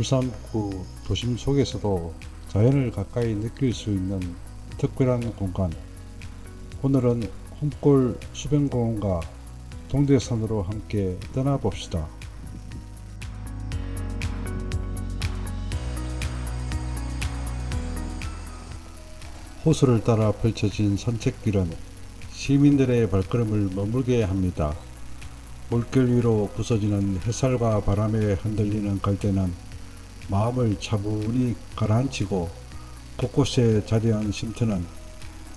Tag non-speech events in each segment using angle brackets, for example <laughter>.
울산구 도심 속에서도 자연을 가까이 느낄 수 있는 특별한 공간. 오늘은 홈골 수변공원과 동대산으로 함께 떠나봅시다. 호수를 따라 펼쳐진 산책길은 시민들의 발걸음을 머물게 합니다. 물결 위로 부서지는 햇살과 바람에 흔들리는 갈대는 마음을 차분히 가라앉히고 곳곳에 자리한 쉼터는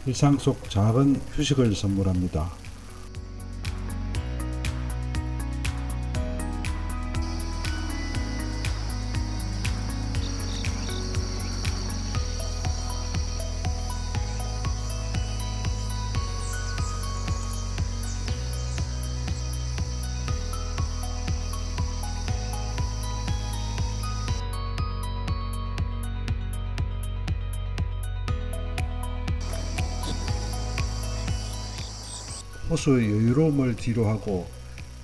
일상 속 작은 휴식을 선물합니다. 호수 여유로움을 뒤로하고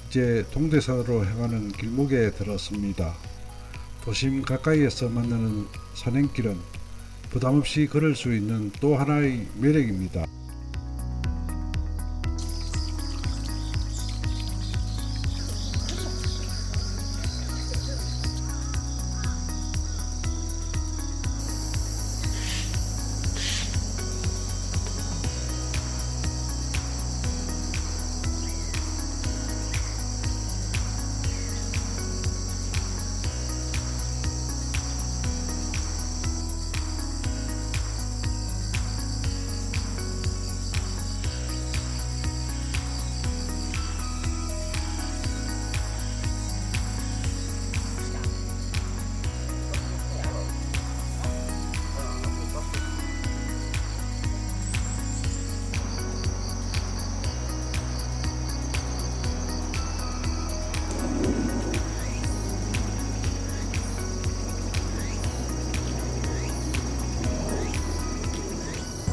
이제 동대산으로 향하는 길목에 들었습니다. 도심 가까이에서 만나는 산행길은 부담없이 걸을 수 있는 또 하나의 매력입니다.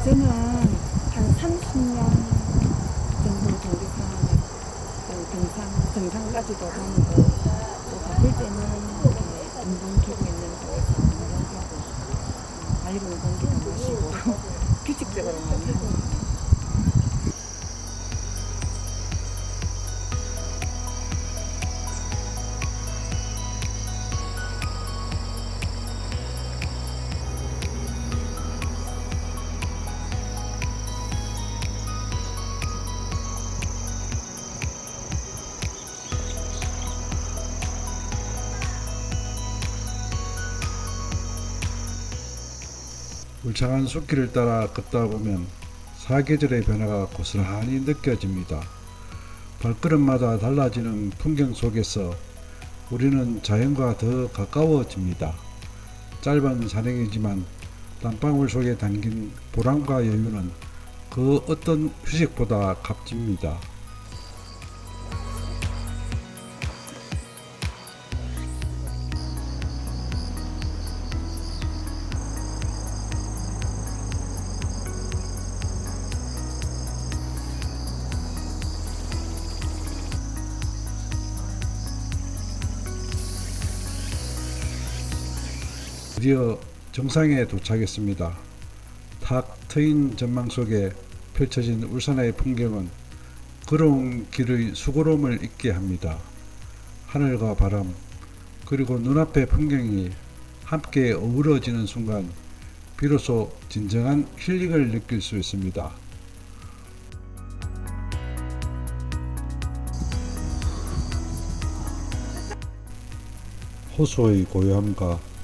저는 한 30년 정도 동대산에 그 등산, 등산까지도 다니고 또 바쁠 때는 이렇게 운동 기구 있는 곳에서 운동하고 어, 밝은 공기도 마시고 <laughs> 규칙적으로 많이 합니 울창한 숲길을 따라 걷다 보면 사계절의 변화가 고스란히 느껴집니다. 발걸음마다 달라지는 풍경 속에서 우리는 자연과 더 가까워집니다. 짧은 산행이지만 땀방울 속에 담긴 보람과 여유는 그 어떤 휴식보다 값집니다. 드디어 정상에 도착했습니다. 탁 트인 전망 속에 펼쳐진 울산의 풍경은 걸어온 길의 수고로움을 잊게 합니다. 하늘과 바람, 그리고 눈앞의 풍경이 함께 어우러지는 순간 비로소 진정한 힐링을 느낄 수 있습니다. 호수의 고요함과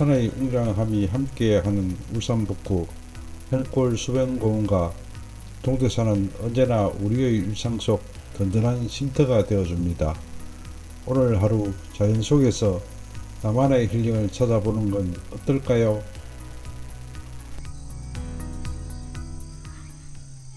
산의 웅장함이 함께하는 울산 북구 현골 수변공원과 동대산은 언제나 우리의 일상 속 든든한 쉼터가 되어줍니다. 오늘 하루 자연 속에서 나만의 힐링을 찾아보는 건 어떨까요?